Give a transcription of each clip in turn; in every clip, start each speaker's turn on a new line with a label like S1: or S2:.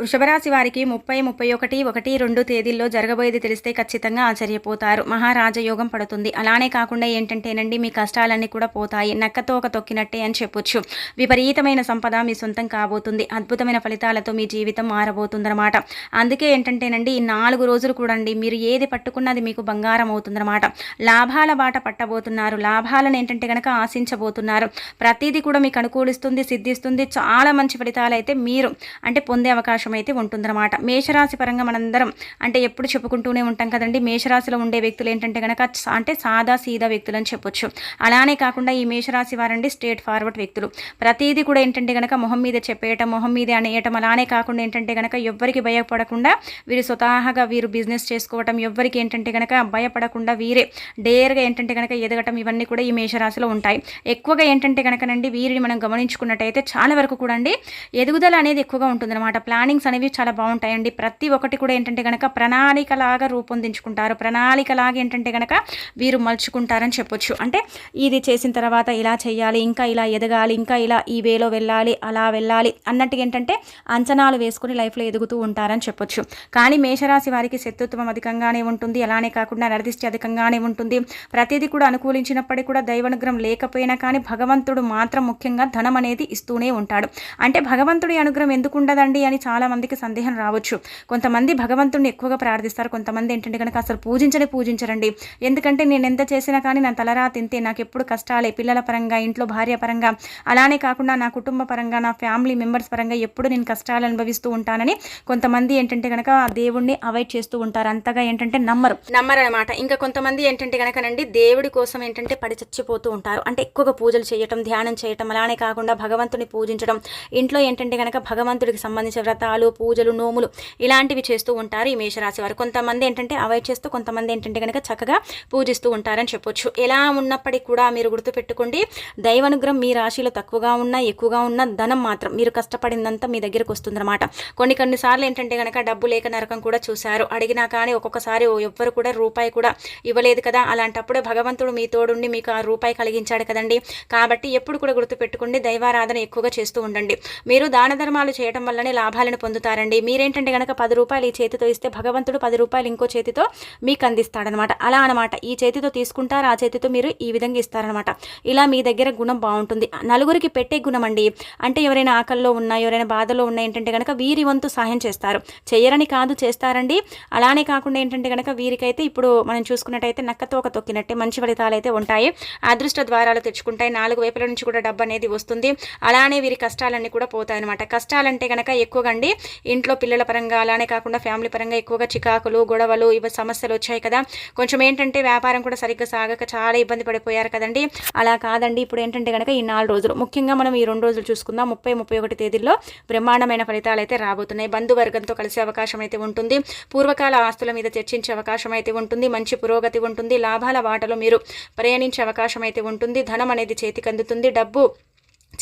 S1: వృషభరాశి వారికి ముప్పై ముప్పై ఒకటి ఒకటి రెండు తేదీల్లో జరగబోయేది తెలిస్తే ఖచ్చితంగా ఆశ్చర్యపోతారు. మహారాజయోగం పడుతుంది. అలానే కాకుండా ఏంటంటేనండి మీ కష్టాలన్నీ కూడా పోతాయి. నక్కతో ఒక తొక్కినట్టే అని చెప్పొచ్చు. విపరీతమైన సంపద మీ సొంతం కాబోతుంది. అద్భుతమైన ఫలితాలతో మీ జీవితం మారబోతుందన్నమాట. అందుకే ఏంటంటేనండి ఈ నాలుగు రోజులు కూడండి మీరు ఏది పట్టుకున్నది మీకు బంగారం అవుతుందన్నమాట. లాభాల బాట పట్టబోతున్నారు. లాభాలను ఏంటంటే కనుక ఆశించబోతున్నారు. ప్రతిదీ కూడా మీకు అనుకూలిస్తుంది సిద్ధిస్తుంది. చాలా మంచి ఫలితాలు అయితే మీరు అంటే పొందే అవకాశం అయితే ఉంటుందన్నమాట. మేషరాశి పరంగా మనందరం అంటే ఎప్పుడు చెప్పుకుంటూనే ఉంటాం కదండి. మేషరాశిలో ఉండే వ్యక్తులు ఏంటంటే కనుక అంటే సాదా సీదా వ్యక్తులు అని చెప్పొచ్చు. అలానే కాకుండా ఈ మేషరాశి వారండి స్ట్రేట్ ఫార్వర్డ్ వ్యక్తులు. ప్రతిదీ కూడా ఏంటంటే కనుక మొహం మీద చెప్పేయటం మొహం మీద అనేయటం అలానే కాకుండా ఏంటంటే కనుక ఎవ్వరికి భయపడకుండా వీరు స్వతహాగా వీరు బిజినెస్ చేసుకోవటం ఎవ్వరికి ఏంటంటే కనుక భయపడకుండా వీరే డేర్గా ఏంటంటే కనుక ఎదగటం ఇవన్నీ కూడా ఈ మేషరాశిలో ఉంటాయి. ఎక్కువగా ఏంటంటే కనుకనండి వీరిని మనం గమనించుకున్నట్టయితే చాలా వరకు కూడా అండి ఎదుగుదల అనేది ఎక్కువగా ఉంటుందన్నమాట. ప్లానింగ్స్ అనేవి చాలా బాగుంటాయండి. ప్రతి ఒక్కటి కూడా ఏంటంటే కనుక ప్రణాళికలాగా రూపొందించుకుంటారు. ప్రణాళికలాగా ఏంటంటే కనుక వీరు మలుచుకుంటారని చెప్పొచ్చు. అంటే ఇది చేసిన తర్వాత ఇలా చేయాలి ఇంకా ఇలా ఎదగాలి ఇంకా ఇలా ఈ వేలో వెళ్ళాలి అలా వెళ్ళాలి అన్నట్టు ఏంటంటే అంచనాలు వేసుకుని లైఫ్లో ఎదుగుతూ ఉంటారని చెప్పొచ్చు. కానీ మేషరాశి వారికి శత్రుత్వం అధికంగానే ఉంటుంది. అలానే కాకుండా నరదిష్టి అధికంగానే ఉంటుంది. ప్రతిదీ కూడా అనుకూలించినప్పటికీ కూడా దైవానుగ్రహం లేకపోయినా కానీ భగవంతుడు మాత్రం ముఖ్యంగా ధనం అనేది ఇస్తూనే ఉంటాడు. అంటే భగవంతుడి అనుగ్రహం ఎందుకు ఉండదండి అని చాలా మందికి సందేహం రావచ్చు. కొంతమంది భగవంతుడిని ఎక్కువగా ప్రార్థిస్తారు. కొంతమంది ఏంటంటే కనుక అసలు పూజించని పూజించరండి. ఎందుకంటే నేను ఎంత చేసినా కానీ నా తలరా తింటే నాకు ఎప్పుడు కష్టాలే. పిల్లల పరంగా ఇంట్లో భార్య పరంగా అలానే కాకుండా నా కుటుంబ పరంగా నా ఫ్యామిలీ మెంబర్స్ పరంగా ఎప్పుడు నేను కష్టాలు అనుభవిస్తూ ఉంటానని కొంతమంది ఏంటంటే కనుక ఆ దేవుణ్ణి అవాయిడ్ చేస్తూ ఉంటారు. అంతగా ఏంటంటే నమ్మరు. నమ్మరు అనమాట ఇంకా కొంతమంది ఏంటంటే కనుకనండి దేవుడి కోసం ఏంటంటే పడి చచ్చిపోతూ ఉంటారు. అంటే ఎక్కువగా పూజలు చేయటం ధ్యానం చేయటం అలానే కాకుండా భగవంతుని పూజించడం. ఇంట్లో ఏంటంటే కనుక భగవంతుడికి సంబంధించిన వ్రతాలు పూజలు నోములు ఇలాంటివి చేస్తూ ఉంటారు ఈ మేషరాశి వారు. కొంతమంది ఏంటంటే అవాయిడ్ చేస్తూ కొంతమంది ఏంటంటే కనుక చక్కగా పూజిస్తూ ఉంటారని చెప్పొచ్చు. ఎలా ఉన్నప్పటికీ కూడా మీరు గుర్తుపెట్టుకోండి దైవానుగ్రహం మీ రాశిలో తక్కువగా ఉన్నా ఎక్కువగా ఉన్న ధనం మాత్రం మీరు కష్టపడిందంతా మీ దగ్గరకు వస్తుందన్నమాట. కొన్ని కొన్నిసార్లు ఏంటంటే కనుక డబ్బు లేక నరకం కూడా చూశారు. అడిగినా కానీ ఒక్కొక్కసారి ఎవ్వరు కూడా రూపాయి కూడా ఇవ్వలేదు కదా. అలాంటప్పుడే భగవంతుడు మీ తోడుండి మీకు ఆ రూపాయి కలిగించాడు కదండి. కాబట్టి ఎప్పుడు కూడా గుర్తుపెట్టుకోండి దైవారాధన ఎక్కువగా చేస్తూ ఉండండి. మీరు దాన ధర్మాలు చేయడం వల్లనే లాభాలను పొందుతారండి. మీరేంటంటే కనుక పది రూపాయలు ఈ చేతితో ఇస్తే భగవంతుడు పది రూపాయలు ఇంకో చేతితో మీకు అందిస్తాడనమాట. అలా అనమాట. ఈ చేతితో తీసుకుంటారు ఆ చేతితో మీరు ఈ విధంగా ఇస్తారనమాట. ఇలా మీ దగ్గర గుణం బాగుంటుంది. నలుగురికి పెట్టే గుణం అండి అంటే ఎవరైనా ఆకల్లో ఉన్నా ఎవరైనా బాధలో ఉన్నా ఏంటంటే కనుక వీరి వంతు సహాయం చేస్తారు. చేయరని కాదు చేస్తారండి. అలానే కాకుండా ఏంటంటే కనుక వీరికైతే ఇప్పుడు మనం చూసుకున్నట్టయితే నక్కతో ఒక తొక్కినట్టే మంచి ఫలితాలు అయితే ఉంటాయి. అదృష్ట ద్వారాలు తెచ్చుకుంటాయి. నాలుగు వైపుల నుంచి కూడా డబ్బు అనేది వస్తుంది. అలానే వీరి కష్టాలన్నీ కూడా పోతాయి అనమాట కష్టాలంటే కనుక ఎక్కువగా అండి ఇంట్లో పిల్లల పరంగా అలానే కాకుండా ఫ్యామిలీ పరంగా ఎక్కువగా చికాకులు గొడవలు ఇవి సమస్యలు వచ్చాయి కదా. కొంచెం ఏంటంటే వ్యాపారం కూడా సరిగ్గా సాగక చాలా ఇబ్బంది పడిపోయారు కదండి. అలా కాదండి. ఇప్పుడు ఏంటంటే కనుక ఈ నాలుగు రోజులు ముఖ్యంగా మనం ఈ రెండు రోజులు చూసుకుందాం. ముప్పై ముప్పై ఒకటి తేదీల్లో బ్రహ్మాండమైన ఫలితాలు అయితే రాబోతున్నాయి. బంధువర్గంతో కలిసే అవకాశం అయితే ఉంటుంది. పూర్వకాల ఆస్తుల మీద చర్చించే అవకాశం అయితే ఉంటుంది. మంచి పురోగతి ఉంటుంది. లాభాల వాటలో మీరు ప్రయాణించే అవకాశం అయితే ఉంటుంది. ధనం అనేది చేతికి అందుతుంది. డబ్బు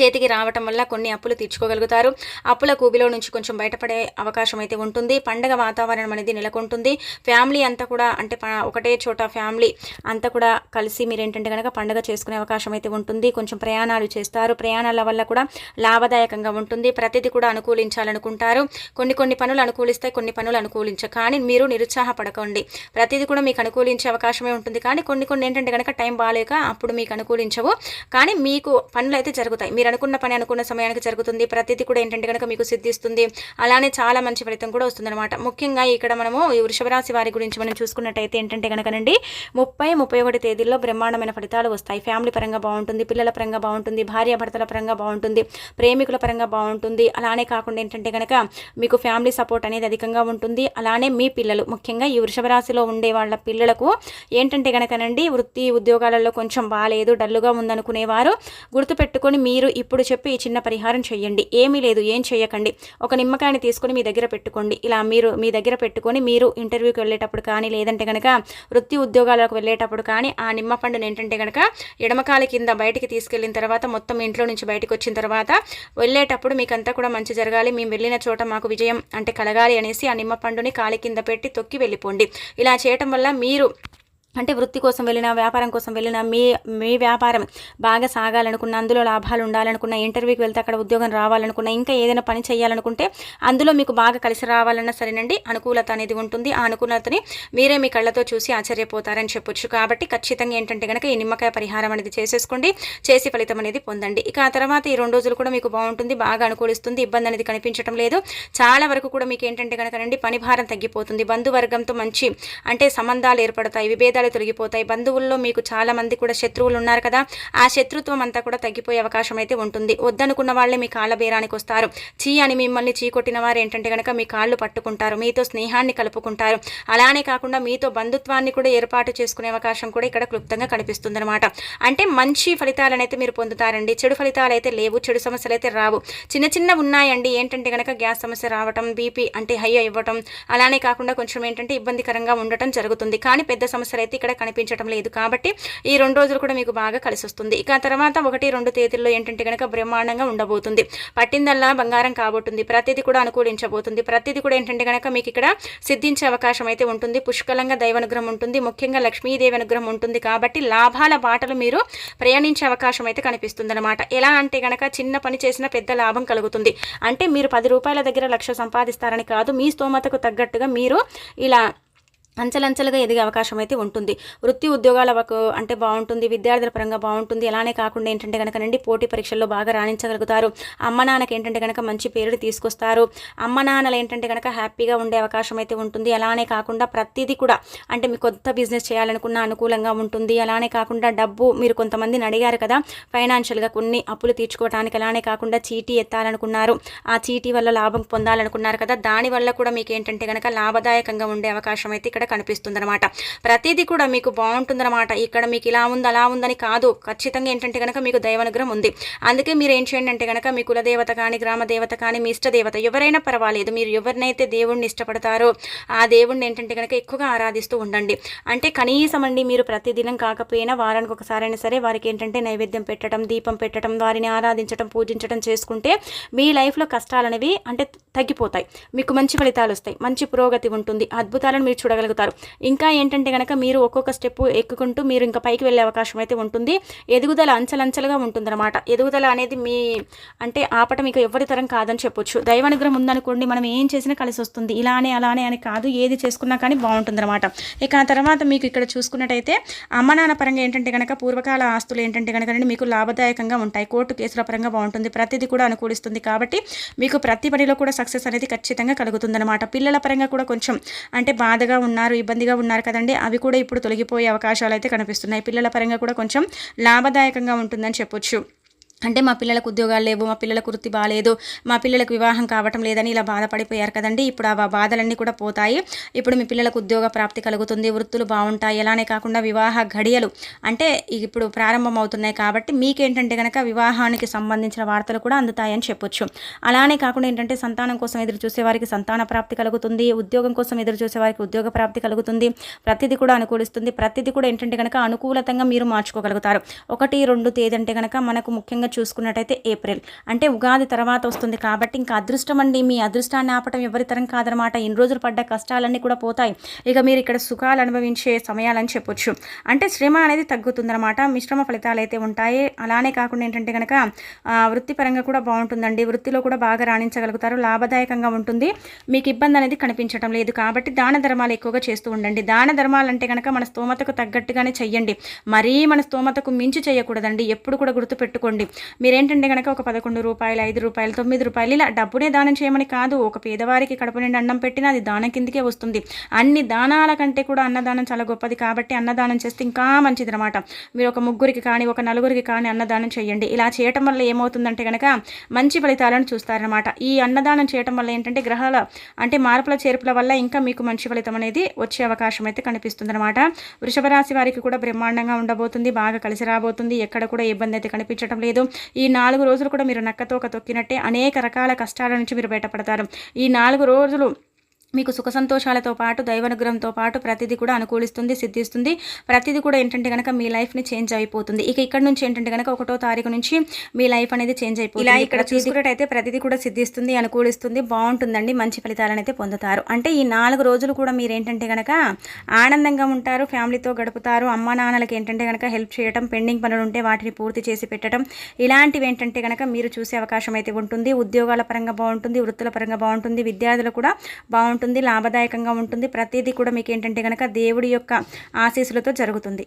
S1: చేతికి రావటం వల్ల కొన్ని అప్పులు తీర్చుకోగలుగుతారు. అప్పుల కూబిలో నుంచి కొంచెం బయటపడే అవకాశం అయితే ఉంటుంది. పండగ వాతావరణం అనేది నెలకొంటుంది. ఫ్యామిలీ అంతా కూడా అంటే ఒకటే చోట ఫ్యామిలీ అంతా కూడా కలిసి మీరు ఏంటంటే కనుక పండగ చేసుకునే అవకాశం అయితే ఉంటుంది. కొంచెం ప్రయాణాలు చేస్తారు. ప్రయాణాల వల్ల కూడా లాభదాయకంగా ఉంటుంది. ప్రతిదీ కూడా అనుకూలించాలనుకుంటారు. కొన్ని కొన్ని పనులు అనుకూలిస్తాయి కొన్ని పనులు అనుకూలించ కానీ మీరు నిరుత్సాహపడకండి. ప్రతిదీ కూడా మీకు అనుకూలించే అవకాశమే ఉంటుంది. కానీ కొన్ని కొన్ని ఏంటంటే కనుక టైం బాగాలేక అప్పుడు మీకు అనుకూలించవు. కానీ మీకు పనులు అయితే జరుగుతాయి. మీరు అనుకున్న పని అనుకున్న సమయానికి జరుగుతుంది. ప్రతిదీ కూడా ఏంటంటే కనుక మీకు సిద్ధిస్తుంది. అలానే చాలా మంచి ఫలితం కూడా వస్తుందన్నమాట. ముఖ్యంగా ఇక్కడ మనము ఈ వృషభరాశి వారి గురించి మనం చూసుకున్నట్టయితే ఏంటంటే కనుకనండి ముప్పై ముప్పై ఒకటి తేదీల్లో బ్రహ్మాండమైన ఫలితాలు వస్తాయి. ఫ్యామిలీ పరంగా బాగుంటుంది పిల్లల పరంగా బాగుంటుంది భార్యాభర్తల పరంగా బాగుంటుంది ప్రేమికుల పరంగా బాగుంటుంది. అలానే కాకుండా ఏంటంటే కనుక మీకు ఫ్యామిలీ సపోర్ట్ అనేది అధికంగా ఉంటుంది. అలానే మీ పిల్లలు ముఖ్యంగా ఈ వృషభరాశిలో ఉండే వాళ్ళ పిల్లలకు ఏంటంటే కనుకనండి వృత్తి ఉద్యోగాలలో కొంచెం బాగాలేదు డల్లుగా ఉందనుకునేవారు గుర్తుపెట్టుకొని మీరు ఇప్పుడు చెప్పి ఈ చిన్న పరిహారం చేయండి ఏమీ లేదు ఏం చేయకండి ఒక నిమ్మకాయని తీసుకొని మీ దగ్గర పెట్టుకోండి. ఇలా మీరు మీ దగ్గర పెట్టుకొని మీరు ఇంటర్వ్యూకి వెళ్ళేటప్పుడు కానీ లేదంటే కనుక వృత్తి ఉద్యోగాలకు వెళ్ళేటప్పుడు కానీ ఆ నిమ్మ పండును ఏంటంటే కనుక ఎడమకాలి కింద బయటికి తీసుకెళ్ళిన తర్వాత మొత్తం ఇంట్లో నుంచి బయటకు వచ్చిన తర్వాత వెళ్ళేటప్పుడు మీకు అంతా కూడా మంచి జరగాలి. మేము వెళ్ళిన చోట మాకు విజయం అంటే కలగాలి అనేసి ఆ నిమ్మ పండుని కాలి కింద పెట్టి తొక్కి వెళ్ళిపోండి. ఇలా చేయటం వల్ల మీరు అంటే వృత్తి కోసం వెళ్ళినా వ్యాపారం కోసం వెళ్ళినా మీ మీ వ్యాపారం బాగా సాగాలనుకున్న అందులో లాభాలు ఉండాలనుకున్న ఇంటర్వ్యూకి వెళ్తే అక్కడ ఉద్యోగం రావాలనుకున్న ఇంకా ఏదైనా పని చేయాలనుకుంటే అందులో మీకు బాగా కలిసి రావాలన్నా సరేనండి. అనుకూలత అనేది ఉంటుంది. ఆ అనుకూలతని మీరే మీ కళ్ళతో చూసి ఆశ్చర్యపోతారని చెప్పొచ్చు. కాబట్టి ఖచ్చితంగా ఏంటంటే కనుక ఈ నిమ్మకాయ పరిహారం అనేది చేసేసుకోండి. చేసి ఫలితం అనేది పొందండి. ఇక ఆ తర్వాత ఈ రెండు రోజులు కూడా మీకు బాగుంటుంది. బాగా అనుకూలిస్తుంది. ఇబ్బంది అనేది కనిపించడం లేదు. చాలా వరకు కూడా మీకు ఏంటంటే కనుక పని భారం తగ్గిపోతుంది. బంధువర్గంతో మంచి అంటే సంబంధాలు ఏర్పడతాయి. విభేదాలు కష్టాలు తొలగిపోతాయి. బంధువుల్లో మీకు చాలా మంది కూడా శత్రువులు ఉన్నారు కదా. ఆ శత్రుత్వం అంతా కూడా తగ్గిపోయే అవకాశం అయితే ఉంటుంది. వద్దనుకున్న వాళ్ళే మీ కాళ్ళ బేరానికి వస్తారు. చీ అని మిమ్మల్ని చీకొట్టిన వారు ఏంటంటే కనుక మీ కాళ్ళు పట్టుకుంటారు. మీతో స్నేహాన్ని కలుపుకుంటారు. అలానే కాకుండా మీతో బంధుత్వాన్ని కూడా ఏర్పాటు చేసుకునే అవకాశం కూడా ఇక్కడ క్లుప్తంగా కనిపిస్తుంది అంటే మంచి ఫలితాలనైతే మీరు పొందుతారండి. చెడు ఫలితాలు అయితే లేవు. చెడు సమస్యలు అయితే రావు. చిన్న చిన్న ఉన్నాయండి. ఏంటంటే కనుక గ్యాస్ సమస్య రావటం బీపీ అంటే హై ఇవ్వటం. అలానే కాకుండా కొంచెం ఏంటంటే ఇబ్బందికరంగా ఉండటం జరుగుతుంది. కానీ పెద్ద సమస్యలు అయితే ఇక్కడ కనిపించడం లేదు కాబట్టి ఈ రెండు రోజులు కూడా మీకు బాగా కలిసి వస్తుంది ఇక తర్వాత ఒకటి రెండు తేదీల్లో ఏంటంటే కనుక బ్రహ్మాండంగా ఉండబోతుంది. పట్టిందల్లా బంగారం కాబోతుంది. ప్రతిదీ కూడా అనుకూలించబోతుంది. ప్రతిదీ కూడా ఏంటంటే కనుక మీకు ఇక్కడ సిద్ధించే అవకాశం అయితే ఉంటుంది. పుష్కలంగా దైవానుగ్రహం ఉంటుంది. ముఖ్యంగా లక్ష్మీదేవి అనుగ్రహం ఉంటుంది కాబట్టి లాభాల బాటలు మీరు ప్రయాణించే అవకాశం అయితే కనిపిస్తుంది అనమాట ఎలా అంటే కనుక చిన్న పని చేసిన పెద్ద లాభం కలుగుతుంది. అంటే మీరు పది రూపాయల దగ్గర లక్ష సంపాదిస్తారని కాదు. మీ స్తోమతకు తగ్గట్టుగా మీరు ఇలా అంచెలంచెలుగా ఎదిగే అవకాశం అయితే ఉంటుంది. వృత్తి ఉద్యోగాల అంటే బాగుంటుంది విద్యార్థుల పరంగా బాగుంటుంది. అలానే కాకుండా ఏంటంటే కనుక నండి పోటీ పరీక్షల్లో బాగా రాణించగలుగుతారు. అమ్మ నాన్నకి ఏంటంటే కనుక మంచి పేరుని తీసుకొస్తారు. అమ్మ నాన్నలు ఏంటంటే కనుక హ్యాపీగా ఉండే అవకాశం అయితే ఉంటుంది. అలానే కాకుండా ప్రతిదీ కూడా అంటే మీ కొత్త బిజినెస్ చేయాలనుకున్న అనుకూలంగా ఉంటుంది. అలానే కాకుండా డబ్బు మీరు కొంతమందిని అడిగారు కదా ఫైనాన్షియల్గా కొన్ని అప్పులు తీర్చుకోవడానికి అలానే కాకుండా చీటీ ఎత్తాలనుకున్నారు. ఆ చీటీ వల్ల లాభం పొందాలనుకున్నారు కదా దానివల్ల కూడా మీకు ఏంటంటే కనుక లాభదాయకంగా ఉండే అవకాశం అయితే ఇక్కడ కనిపిస్తుంది అనమాట ప్రతిదీ కూడా మీకు బాగుంటుందన్నమాట. ఇక్కడ మీకు ఇలా ఉంది అలా ఉందని కాదు. ఖచ్చితంగా ఏంటంటే కనుక మీకు దైవానుగ్రహం ఉంది. అందుకే మీరు ఏం చేయండి అంటే కనుక మీ కులదేవత కానీ గ్రామ దేవత కానీ మీ ఇష్టదేవత ఎవరైనా పర్వాలేదు. మీరు ఎవరినైతే దేవుణ్ణి ఇష్టపడతారో ఆ దేవుణ్ణి ఏంటంటే కనుక ఎక్కువగా ఆరాధిస్తూ ఉండండి. అంటే కనీసం అండి మీరు ప్రతిదినం కాకపోయినా వారానికి ఒకసారైనా సరే వారికి ఏంటంటే నైవేద్యం పెట్టడం దీపం పెట్టడం వారిని ఆరాధించడం పూజించడం చేసుకుంటే మీ లైఫ్లో కష్టాలు అనేవి అంటే తగ్గిపోతాయి. మీకు మంచి ఫలితాలు వస్తాయి. మంచి పురోగతి ఉంటుంది. అద్భుతాలను మీరు చూడగలుగుతారు. ఎదుగుతారు ఇంకా ఏంటంటే కనుక మీరు ఒక్కొక్క స్టెప్ ఎక్కుకుంటూ మీరు ఇంకా పైకి వెళ్ళే అవకాశం అయితే ఉంటుంది. ఎదుగుదల అంచలంచలుగా ఉంటుందన్నమాట. ఎదుగుదల అనేది మీ అంటే ఆపటం మీకు ఎవరి తరం కాదని చెప్పొచ్చు. దైవానుగ్రహం ఉందనుకోండి మనం ఏం చేసినా కలిసి వస్తుంది. ఇలానే అలానే అని కాదు ఏది చేసుకున్నా కానీ బాగుంటుందన్నమాట. ఇక ఆ తర్వాత మీకు ఇక్కడ చూసుకున్నట్టయితే అమ్మ నాన్న పరంగా ఏంటంటే కనుక పూర్వకాల ఆస్తులు ఏంటంటే కనుక మీకు లాభదాయకంగా ఉంటాయి. కోర్టు కేసుల పరంగా బాగుంటుంది. ప్రతిదీ కూడా అనుకూలిస్తుంది కాబట్టి మీకు ప్రతి పనిలో కూడా సక్సెస్ అనేది ఖచ్చితంగా కలుగుతుందన్నమాట. పిల్లల పరంగా కూడా కొంచెం అంటే బాధగా ఉన్నారు ఉన్నారు ఇబ్బందిగా ఉన్నారు కదండి. అవి కూడా ఇప్పుడు తొలగిపోయే అవకాశాలు అయితే కనిపిస్తున్నాయి. పిల్లల పరంగా కూడా కొంచెం లాభదాయకంగా ఉంటుందని చెప్పొచ్చు. అంటే మా పిల్లలకు ఉద్యోగాలు లేవు మా పిల్లలకు వృత్తి బాగాలేదు మా పిల్లలకు వివాహం కావటం లేదని ఇలా బాధపడిపోయారు కదండి. ఇప్పుడు ఆ బాధలన్నీ కూడా పోతాయి. ఇప్పుడు మీ పిల్లలకు ఉద్యోగ ప్రాప్తి కలుగుతుంది వృత్తులు బాగుంటాయి. అలానే కాకుండా వివాహ ఘడియలు అంటే ఇప్పుడు ప్రారంభం అవుతున్నాయి కాబట్టి మీకేంటంటే కనుక వివాహానికి సంబంధించిన వార్తలు కూడా అందుతాయని చెప్పొచ్చు. అలానే కాకుండా ఏంటంటే సంతానం కోసం ఎదురు చూసేవారికి సంతాన ప్రాప్తి కలుగుతుంది ఉద్యోగం కోసం ఎదురు చూసేవారికి ఉద్యోగ ప్రాప్తి కలుగుతుంది ప్రతిదీ కూడా అనుకూలిస్తుంది. ప్రతిదీ కూడా ఏంటంటే కనుక అనుకూలతంగా మీరు మార్చుకోగలుగుతారు. ఒకటి రెండు తేదీ అంటే కనుక మనకు ముఖ్యంగా ముఖ్యంగా చూసుకున్నట్టయితే ఏప్రిల్. అంటే ఉగాది తర్వాత వస్తుంది కాబట్టి ఇంకా అదృష్టం అండి. మీ అదృష్టాన్ని ఆపటం ఎవరితరం కాదనమాట. ఇన్ని రోజులు పడ్డ కష్టాలన్నీ కూడా పోతాయి. ఇక మీరు ఇక్కడ సుఖాలు అనుభవించే సమయాలని చెప్పొచ్చు. అంటే శ్రమ అనేది తగ్గుతుందన్నమాట మిశ్రమ ఫలితాలు అయితే ఉంటాయి. అలానే కాకుండా ఏంటంటే కనుక వృత్తిపరంగా కూడా బాగుంటుందండి. వృత్తిలో కూడా బాగా రాణించగలుగుతారు. లాభదాయకంగా ఉంటుంది. మీకు ఇబ్బంది అనేది కనిపించడం లేదు. కాబట్టి దాన ధర్మాలు ఎక్కువగా చేస్తూ ఉండండి. దాన ధర్మాలు అంటే కనుక మన స్తోమతకు తగ్గట్టుగానే చెయ్యండి. మరీ మన స్తోమతకు మించి చేయకూడదండి. ఎప్పుడు కూడా గుర్తుపెట్టుకోండి. మీరేంటంటే కనుక ఒక పదకొండు రూపాయలు ఐదు రూపాయలు తొమ్మిది రూపాయలు ఇలా డబ్బునే దానం చేయమని కాదు ఒక పేదవారికి కడప నిండి అన్నం పెట్టినా అది దానం కిందకే వస్తుంది. అన్ని దానాల కంటే కూడా అన్నదానం చాలా గొప్పది కాబట్టి అన్నదానం చేస్తే ఇంకా మంచిది అనమాట మీరు ఒక ముగ్గురికి కానీ ఒక నలుగురికి కానీ అన్నదానం చేయండి. ఇలా చేయటం వల్ల ఏమవుతుందంటే కనుక మంచి ఫలితాలను చూస్తారనమాట ఈ అన్నదానం చేయటం వల్ల ఏంటంటే గ్రహాల అంటే మార్పుల చేర్పుల వల్ల ఇంకా మీకు మంచి ఫలితం అనేది వచ్చే అవకాశం అయితే కనిపిస్తుంది అనమాట వృషభ రాశి వారికి కూడా బ్రహ్మాండంగా ఉండబోతుంది బాగా కలిసి రాబోతుంది. ఎక్కడ కూడా ఇబ్బంది అయితే కనిపించడం లేదు. ఈ నాలుగు రోజులు కూడా మీరు నక్కతోక తొక్కినట్టే అనేక రకాల కష్టాల నుంచి మీరు బయటపడతారు. ఈ నాలుగు రోజులు మీకు సుఖ సంతోషాలతో పాటు దైవానుగ్రహంతో పాటు ప్రతిదీ కూడా అనుకూలిస్తుంది సిద్ధిస్తుంది. ప్రతిదీ కూడా ఏంటంటే కనుక మీ లైఫ్ని చేంజ్ అయిపోతుంది. ఇక ఇక్కడ నుంచి ఏంటంటే కనుక ఒకటో తారీఖు నుంచి మీ లైఫ్ అనేది చేంజ్ అయిపోతుంది. ఇలా ఇక్కడ చూసుకున్నట్టయితే ప్రతిదీ కూడా సిద్ధిస్తుంది అనుకూలిస్తుంది బాగుంటుందండి మంచి ఫలితాలను అయితే పొందుతారు. అంటే ఈ నాలుగు రోజులు కూడా మీరు ఏంటంటే కనుక ఆనందంగా ఉంటారు ఫ్యామిలీతో గడుపుతారు అమ్మ నాన్నలకి ఏంటంటే కనుక హెల్ప్ చేయడం పెండింగ్ పనులు ఉంటే వాటిని పూర్తి చేసి పెట్టడం ఇలాంటివి ఏంటంటే కనుక మీరు చూసే అవకాశం అయితే ఉంటుంది. ఉద్యోగాల పరంగా బాగుంటుంది వృత్తుల పరంగా బాగుంటుంది విద్యార్థులు కూడా బాగుంటుంది లాభదాయకంగా ఉంటుంది. ప్రతిదీ కూడా మీకు ఏంటంటే కనుక దేవుడి యొక్క ఆశీస్సులతో జరుగుతుంది.